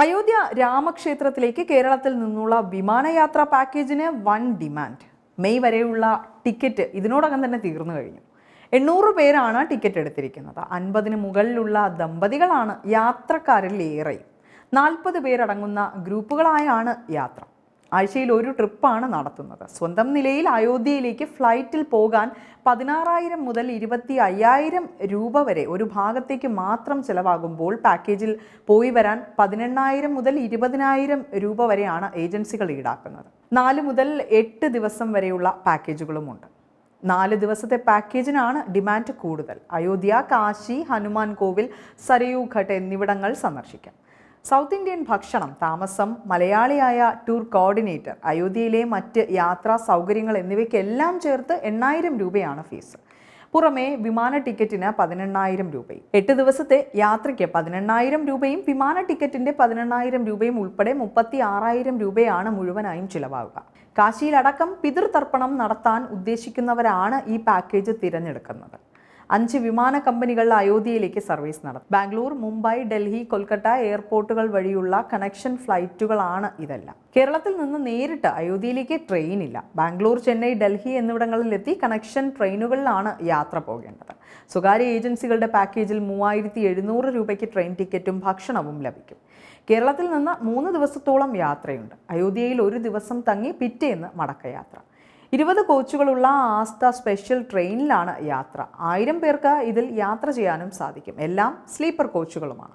അയോധ്യ രാമക്ഷേത്രത്തിലേക്ക് കേരളത്തിൽ നിന്നുള്ള വിമാനയാത്ര പാക്കേജിന് വൺ ഡിമാൻഡ്. മെയ് വരെയുള്ള ടിക്കറ്റ് ഇതിനോടകം തന്നെ തീർന്നു കഴിഞ്ഞു. എണ്ണൂറ് പേരാണ് ടിക്കറ്റ് എടുത്തിരിക്കുന്നത്. അൻപതിന് മുകളിലുള്ള ദമ്പതികളാണ് യാത്രക്കാരിൽ ഏറെയും. നാൽപ്പത് പേരടങ്ങുന്ന ഗ്രൂപ്പുകളായാണ് യാത്ര. ആഴ്ചയിൽ ഒരു ട്രിപ്പാണ് നടത്തുന്നത്. സ്വന്തം നിലയിൽ അയോധ്യയിലേക്ക് ഫ്ലൈറ്റിൽ പോകാൻ പതിനാറായിരം മുതൽ ഇരുപത്തി അയ്യായിരം രൂപ വരെ ഒരു ഭാഗത്തേക്ക് മാത്രം ചിലവാകുമ്പോൾ പാക്കേജിൽ പോയി വരാൻ പതിനെണ്ണായിരം മുതൽ ഇരുപതിനായിരം രൂപ വരെയാണ് ഏജൻസികൾ ഈടാക്കുന്നത്. നാല് മുതൽ എട്ട് ദിവസം വരെയുള്ള പാക്കേജുകളുമുണ്ട്. നാല് ദിവസത്തെ പാക്കേജിനാണ് ഡിമാൻഡ് കൂടുതൽ. അയോധ്യ കാശി ഹനുമാൻ കോവിൽ സരയൂ ഘട്ട് എന്നിവിടങ്ങൾ സന്ദർശിക്കാം. സൗത്ത് ഇന്ത്യൻ ഭക്ഷണം താമസം മലയാളിയായ ടൂർ കോർഡിനേറ്റർ അയോധ്യയിലെ മറ്റ് യാത്രാ സൗകര്യങ്ങൾ എന്നിവയ്ക്കെല്ലാം ചേർത്ത് എണ്ണായിരം രൂപയാണ് ഫീസ്. പുറമേ വിമാന ടിക്കറ്റിന് പതിനെണ്ണായിരം രൂപയും എട്ട് ദിവസത്തെ യാത്രയ്ക്ക് പതിനെണ്ണായിരം രൂപയും വിമാന ടിക്കറ്റിന്റെ പതിനെണ്ണായിരം രൂപയും ഉൾപ്പെടെ മുപ്പത്തി ആറായിരം രൂപയാണ് മുഴുവനായും ചിലവാകുക. കാശിയിലടക്കം പിതൃതർപ്പണം നടത്താൻ ഉദ്ദേശിക്കുന്നവരാണ് ഈ പാക്കേജ് തിരഞ്ഞെടുക്കുന്നത്. അഞ്ച് വിമാന കമ്പനികൾ അയോധ്യയിലേക്ക് സർവീസ് നടത്തും. ബാംഗ്ലൂർ മുംബൈ ഡൽഹി കൊൽക്കത്ത എയർപോർട്ടുകൾ വഴിയുള്ള കണക്ഷൻ ഫ്ലൈറ്റുകളാണ് ഇതെല്ലാം. കേരളത്തിൽ നിന്ന് നേരിട്ട് അയോധ്യയിലേക്ക് ട്രെയിൻ ഇല്ല ബാംഗ്ലൂർ ചെന്നൈ ഡൽഹി എന്നിവിടങ്ങളിലെത്തി കണക്ഷൻ ട്രെയിനുകളിലാണ് യാത്ര പോകേണ്ടത്. സ്വകാര്യ ഏജൻസികളുടെ പാക്കേജിൽ മൂവായിരത്തി എഴുന്നൂറ് രൂപയ്ക്ക് ട്രെയിൻ ടിക്കറ്റും ഭക്ഷണവും ലഭിക്കും. കേരളത്തിൽ നിന്ന് മൂന്ന് ദിവസത്തോളം യാത്രയുണ്ട്. അയോധ്യയിൽ ഒരു ദിവസം തങ്ങി പിറ്റേന്ന് മടക്കയാത്ര. ഇരുപത് കോച്ചുകളുള്ള ആസ്ഥ സ്പെഷ്യൽ ട്രെയിനിലാണ് യാത്ര. ആയിരം പേർക്ക് ഇതിൽ യാത്ര ചെയ്യാനും സാധിക്കും. എല്ലാം സ്ലീപ്പർ കോച്ചുകളുമാണ്.